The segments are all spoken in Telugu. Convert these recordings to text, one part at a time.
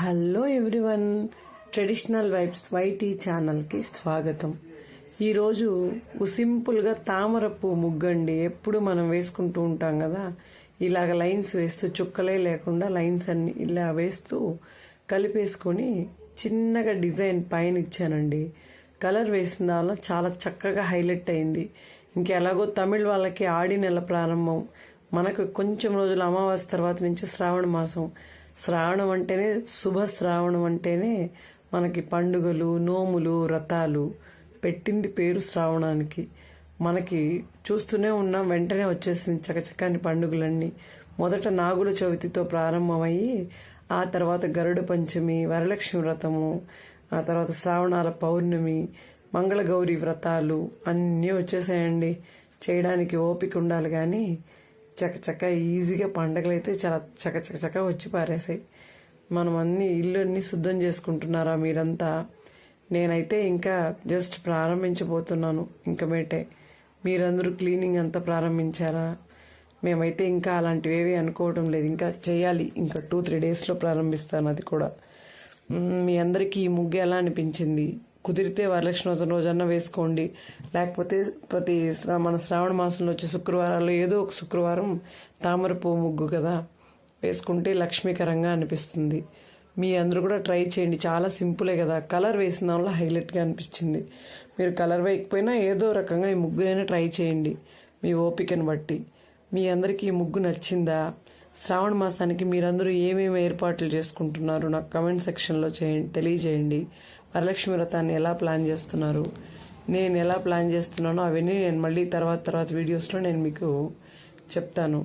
Hello everyone. Traditional vibes YT ఛానల్కి స్వాగతం. ఈరోజు సింపుల్గా తామర పువ్వు ముగ్గండి. ఎప్పుడు మనం వేసుకుంటూ ఉంటాం కదా ఇలాగ లైన్స్ వేస్తూ చుక్కలే లేకుండా లైన్స్ అన్ని ఇలా వేస్తూ కలిపేసుకొని చిన్నగా డిజైన్ పైన ఇచ్చానండి. కలర్ వేసిన దానిలో చాలా చక్కగా హైలైట్ అయింది. ఇంకెలాగో తమిళ్ వాళ్ళకి ఆడి నెల ప్రారంభం. మనకు కొంచెం రోజులు అమావాస్య తర్వాత నుంచి శ్రావణ మాసం. శ్రావణం అంటేనే శుభ శ్రావణం అంటేనే మనకి పండుగలు నోములు వ్రతాలు పెట్టింది పేరు శ్రావణానికి. మనకి చూస్తూనే ఉన్నాం వెంటనే వచ్చేసింది చకచకాని పండుగలన్నీ. మొదట నాగుల చవితితో ప్రారంభమయ్యి ఆ తర్వాత గరుడ పంచమి వరలక్ష్మి వ్రతము ఆ తర్వాత శ్రావణాల పౌర్ణమి మంగళగౌరి వ్రతాలు అన్నీ వచ్చేసాయండి. చేయడానికి ఓపిక ఉండాలి కానీ చకచక ఈజీగా పండగలు అయితే చాలా చకచక చక వచ్చి పారేసాయి. మనం అన్ని ఇల్లు అన్ని శుద్ధం చేసుకుంటున్నారా మీరంతా? నేనైతే ఇంకా జస్ట్ ప్రారంభించబోతున్నాను ఇంక మేటే మీరందరూ క్లీనింగ్ అంతా ప్రారంభించారా? మేమైతే ఇంకా అలాంటివేవి అనుకోవడం లేదు. ఇంకా చేయాలి. ఇంకా టూ త్రీ డేస్లో ప్రారంభిస్తాను అది కూడా. మీ అందరికీ ఈ ముగ్గు ఎలా అనిపించింది? కుదిరితే వరలక్ష్మి రోజన్నా వేసుకోండి. లేకపోతే ప్రతి మన శ్రావణ మాసంలో వచ్చే శుక్రవారాల్లో ఏదో ఒక శుక్రవారం తామర పువ్వు ముగ్గు కదా వేసుకుంటే లక్ష్మీకరంగా అనిపిస్తుంది. మీ అందరూ కూడా ట్రై చేయండి. చాలా సింపులే కదా. కలర్ వేసిన దానిలో హైలైట్గా అనిపించింది. మీరు కలర్ వేయకపోయినా ఏదో రకంగా ఈ ముగ్గునైనా ట్రై చేయండి మీ ఓపికను బట్టి. మీ అందరికీ ఈ ముగ్గు నచ్చిందా? శ్రావణ మాసానికి మీరందరూ ఏమేమి ఏర్పాట్లు చేసుకుంటున్నారు? నాకు కమెంట్ సెక్షన్లో చేయండి తెలియజేయండి. వరలక్ష్మి వ్రతాన్ని ఎలా ప్లాన్ చేస్తున్నారు? నేను ఎలా ప్లాన్ చేస్తున్నానో అవన్నీ నేను మళ్ళీ తర్వాత తర్వాత వీడియోస్లో నేను మీకు చెప్తాను.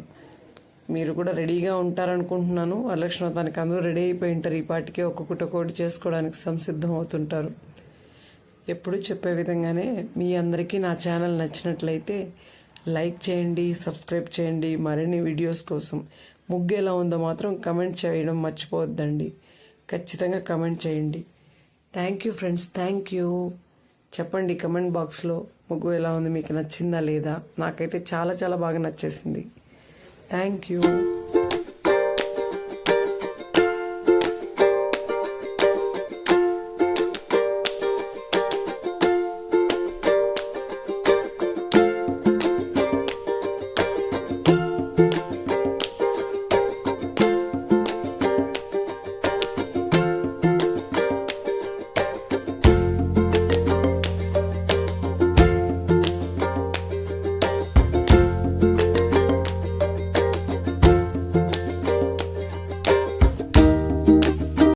మీరు కూడా రెడీగా ఉంటారనుకుంటున్నాను. వరలక్ష్మి వ్రతానికి అందరూ రెడీ అయిపోయి ఉంటారు. ఈ పాటికే ఒక్కొక్కటి ఒకటి చేసుకోవడానికి సంసిద్ధం అవుతుంటారు. ఎప్పుడు చెప్పే విధంగానే మీ అందరికీ నా ఛానల్ నచ్చినట్లయితే లైక్ చేయండి సబ్స్క్రైబ్ చేయండి. మరిన్ని వీడియోస్ కోసం ముగ్గు ఎలా ఉందో మాత్రం కమెంట్ చేయడం మర్చిపోవద్దండి. ఖచ్చితంగా కమెంట్ చేయండి. Thank you friends thank you చెప్పండి కమెంట్ బాక్స్లో ముగ్గు ఎలా ఉంది మీకు నచ్చిందా లేదా? నాకైతే చాలా చాలా బాగా నచ్చేసింది. Thank you